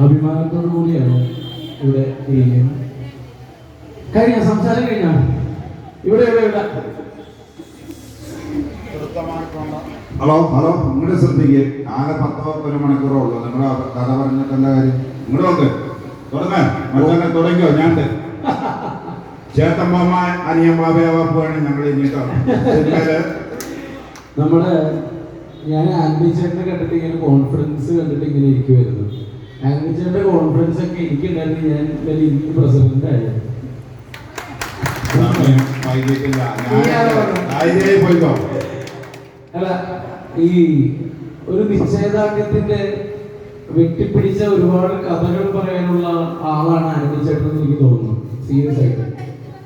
അഭിമാനത്തോടു കൂടിയാണ് ഇവിടെ ചെയ്യുന്നത് കഴിഞ്ഞ? സംസാരം കഴിഞ്ഞാ? ഇവിടെ ഇവിടെ ഇവിടെ. Hello hello. നിങ്ങളെ ശ്രദ്ധിക്കുക ആകെ പത്തോ ഒരു മണിക്കൂറോ ഉള്ളൂ. നിങ്ങളുടെ കഥ പറഞ്ഞിട്ട് എന്താ കാര്യം? നിങ്ങളുണ്ട് തുടങ്ങേ മറ്റന്നെ തുടങ്ങിയോ ഞാൻ ചേട്ടമ്മ അനിയമ്മാവയാവാണ് ഞങ്ങൾ നമ്മുടെ ഞാൻ ആൻഡി ചേട്ടനെ കണ്ടിട്ട് ഇങ്ങനെ കോൺഫറൻസ് കണ്ടിട്ട് ഇങ്ങനെ ഇരിക്കുമായിരുന്നു ചേട്ടന്റെ കോൺഫറൻസ് ഒക്കെ എനിക്കുണ്ടായിരുന്നു. ഞാൻ വലിയ ഇന്ത്യൻ പ്രസിഡന്റ് ആയിരുന്നു. അല്ല ഈ ഒരു നിശ്ചയദാർഢ്യത്തിന്റെ വെട്ടിപ്പിടിച്ച ഒരുപാട് കഥകൾ പറയാനുള്ള ആളാണ് ആനന്ദ ചേട്ടൻ എന്ന് എനിക്ക് തോന്നുന്നു സീരിയസ് ആയിട്ട്.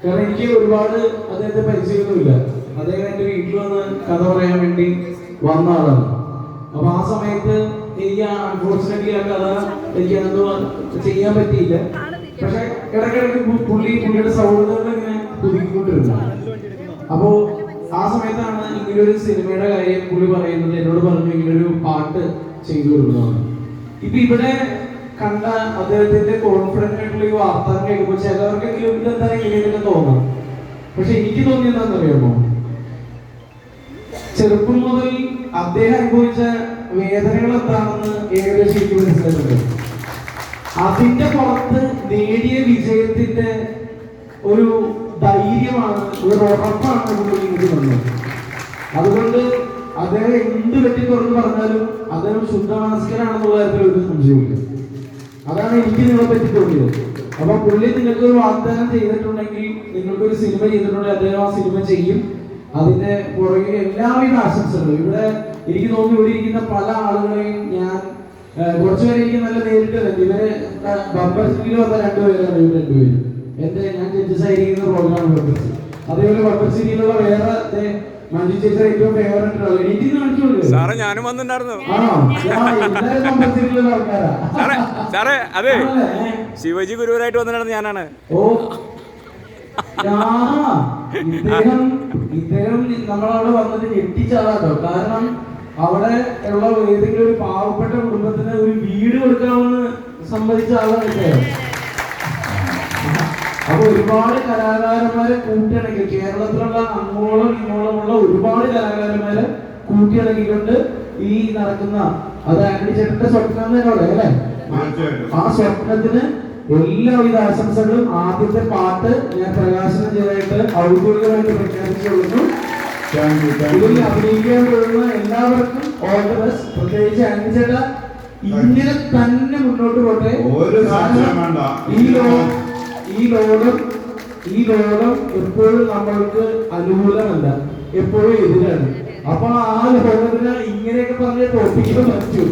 കാരണം എനിക്ക് ഒരുപാട് അദ്ദേഹത്തെ പരിചയമൊന്നുമില്ല. അദ്ദേഹം എന്റെ വീട്ടിൽ വന്ന് കഥ പറയാൻ വേണ്ടി വന്ന ആളാണ്. അപ്പൊ ആ സമയത്ത് എനിക്ക് അൺഫോർച്ചുനേറ്റ്ലി ആ കഥ എനിക്ക് ചെയ്യാൻ പറ്റിയില്ല. പക്ഷെ ഇടയ്ക്കിടയ്ക്ക് പുള്ളി പുള്ളിയുടെ സൗഹൃദങ്ങൾ ഇങ്ങനെ പുതുക്കിക്കൊണ്ടിരുന്നു. അപ്പോ ആ സമയത്താണ് ഇങ്ങനെ ഒരു സിനിമയുടെ കാര്യം പുള്ളി പറയുന്നത്. എന്നോട് പറഞ്ഞു ഇങ്ങനെ ഒരു പാട്ട് ചെയ്തു കൊടുക്കുന്നതാണ് ഇപ്പൊ ഇവിടെ കണ്ട അദ്ദേഹത്തിന്റെ കോൺഫിഡന്റ് ആയിട്ടുള്ള ഈ വാർത്ത കേൾക്കുമ്പോൾ ചിലവർക്കെങ്കിലും ഇതെന്താ ഇങ്ങനെയൊക്കെ തോന്നാം. പക്ഷെ എനിക്ക് തോന്നിയത് അറിയാമോ ചെറുപ്പം മുതൽ അദ്ദേഹം അനുഭവിച്ച വേദനകൾ എന്താണെന്ന് ഏകദേശം എനിക്ക് മനസ്സിലായിട്ടുണ്ട്. അതിന്റെ പുറത്ത് നേടിയ വിജയത്തിന്റെ ഒരു ധൈര്യമാണ് ഒരു ഉറപ്പാണ് എനിക്ക് തന്നത് അതുകൊണ്ട് അദ്ദേഹം എന്ത് പറ്റി തുറന്ന് പറഞ്ഞാലും അദ്ദേഹം ശുദ്ധമാനസ്കരാണെന്നുള്ള കാര്യത്തിൽ ഒരു സംശയമില്ല അതാണ് എനിക്ക് നിങ്ങളെ പറ്റി തോന്നിയത്. അപ്പൊ പുള്ളി നിങ്ങൾക്ക് ഒരു വാഗ്ദാനം ചെയ്തിട്ടുണ്ടെങ്കിൽ നിങ്ങൾക്ക് ഒരു സിനിമ ചെയ്തിട്ടുണ്ടെങ്കിൽ അദ്ദേഹം ആ സിനിമ ചെയ്യും. അതിന്റെ പുറകിൽ എല്ലാവിധ ആശംസകളും. ഇവിടെ എനിക്ക് തോന്നുന്നു ഇവിടെ ഇരിക്കുന്ന പല ആളുകളെയും ഞാൻ കുറച്ചുപേരെ എനിക്ക് നല്ല നേരിട്ട് ഇവരെ ബബ്ബർ സീരിയൽ വന്ന രണ്ടുപേരാണ് ഇവർ രണ്ടുപേരും. എന്റെ ഞാൻ ജഡ്ജസ് ആയിരിക്കുന്ന പ്രോഗ്രാം ബമ്പർ സീരിയൽ അതേപോലെ ബമ്പർ സിംഗിലുള്ള വേറെ മഞ്ജു ചേച്ചി ഏറ്റവും ഫേവറേറ്റ് എനിക്ക് കാണിച്ചു സാറേ ഞാനും വന്നിട്ടുണ്ടായിരുന്നു. സാറേ സാറേ അതെ? ശിവജി ഗുരുവരായിട്ട് വന്നിട്ടുണ്ടായിരുന്നു ഞാനാണ്. ഓ ഇദ്ദേഹം ഇദ്ദേഹം നമ്മളവിടെ വന്നത് ഞെട്ടിച്ചാളാട്ടോ. കാരണം അവിടെ ഉള്ള ഏതെങ്കിലും ഒരു പാവപ്പെട്ട കുടുംബത്തിന് ഒരു വീട് കൊടുക്കാമെന്ന് സമ്മതിച്ച ആളാണ് ഇദ്ദേഹം അപ്പൊ ഒരുപാട് കലാകാരന്മാരെ കൂട്ടിയിണക്കി. കേരളത്തിലുള്ള അങ്ങോളം ഇങ്ങോളമുള്ള ഒരുപാട് കലാകാരന്മാരെ കൂട്ടിയിണക്കിക്കൊണ്ട് ഈ നടക്കുന്ന അത് ആന്റണി ചേട്ടന്റെ സ്വപ്നം തന്നെ അല്ലേ. ആ സ്വപ്നത്തിന് എല്ലാവിധ ആശംസകളും ആദ്യത്തെ പാട്ട് ഞാൻ പ്രകാശനം ചെയ്തായിട്ട് ഔദ്യോഗികമായിട്ട് പ്രഖ്യാപിച്ചുകൊള്ളുന്നു. ഇതിൽ അഭിനയിക്കാൻ പോകുന്ന എല്ലാവർക്കും ഓൾ ദ ബെസ്റ്റ് പ്രത്യേകിച്ച് അഞ്ചട ഇങ്ങനെ തന്നെ മുന്നോട്ട് പോട്ടെ. ഈ ലോകം ഈ ലോകം ഈ ലോകം എപ്പോഴും നമ്മൾക്ക് അനുകൂലമല്ല. എപ്പോഴും എതിരാണ്. അപ്പൊ ആ ലോകത്തിന് ഇങ്ങനെയൊക്കെ പറഞ്ഞ് തോപ്പിക്കാൻ പറ്റൂ.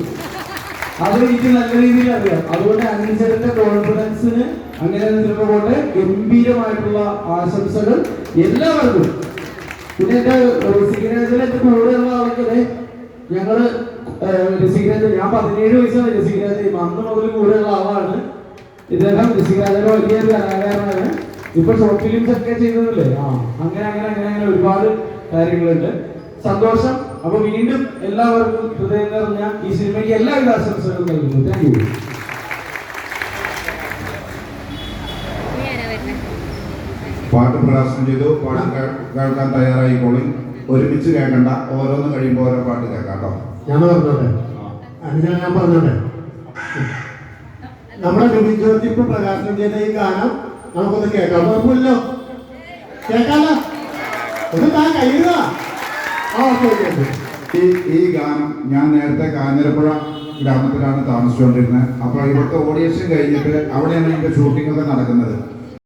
അത് എനിക്ക് നല്ല രീതിയിൽ അറിയാം. അതുകൊണ്ട് അനിൽചേട്ടന്റെ കോൺഫിഡൻസിന് അങ്ങനെ പോട്ടെ ഗംഭീരമായിട്ടുള്ള ആശംസകൾ എല്ലാവർക്കും. പിന്നെ എന്റെ എന്റെ കൂടെയുള്ള ആൾക്കാരെ ഞങ്ങൾ രസികരാജ് ഞാൻ പതിനേഴ് വയസ്സാണ് രസികരാജ് അന്ന് മുതൽ കൂടെയുള്ള ആളാണ്. ഇദ്ദേഹം രസികരാജയുടെ വലിയൊരു കലാകാരനാണ്. ഇപ്പൊ ഷോർട്ട് ഫിലിംസ് ഒക്കെ ചെയ്യുന്നതല്ലേ ആ അങ്ങനെ അങ്ങനെ അങ്ങനെ അങ്ങനെ ഒരുപാട് കാര്യങ്ങളുണ്ട്. സന്തോഷം. അപ്പൊ വീണ്ടും എല്ലാവർക്കും ഹൃദയം നിറഞ്ഞ ഈ സിനിമയ്ക്ക് എല്ലാവിധ ആശംസകളും നൽകുന്നു താങ്ക് യു? പാട്ട് പ്രകാശനം ചെയ്തു. പാട്ട് കേൾക്കാൻ തയ്യാറായിക്കോളി ഒരുമിച്ച് കേൾക്കണ്ട. ഓരോന്ന് കഴിയുമ്പോൾ ഓരോ പാട്ട് കേൾക്കാം കേട്ടോ. ഞാൻ പറഞ്ഞോട്ടെ? അതിനാ ഞാൻ പറഞ്ഞോട്ടെ? നമ്മുടെ ലുബിജോർജ് ഇപ്പൊ പ്രകാശനം ചെയ്ത ഈ ഗാനം നമുക്കൊന്ന് കേൾക്കാം. കുഴപ്പമില്ലോ കേൾക്കാലോ? ഒന്ന് താൻ കഴിയുക ഈ ഈ ഗാനം ഞാൻ നേരത്തെ കാഞ്ഞിരപ്പുഴ ഗ്രാമത്തിലാണ് താമസിച്ചുകൊണ്ടിരുന്നത്. അപ്പോൾ ഇവിടുത്തെ ഓഡിയൻസും കഴിഞ്ഞിട്ട് അവിടെയാണ് ഷൂട്ടിംഗ് ഒക്കെ നടക്കുന്നത്.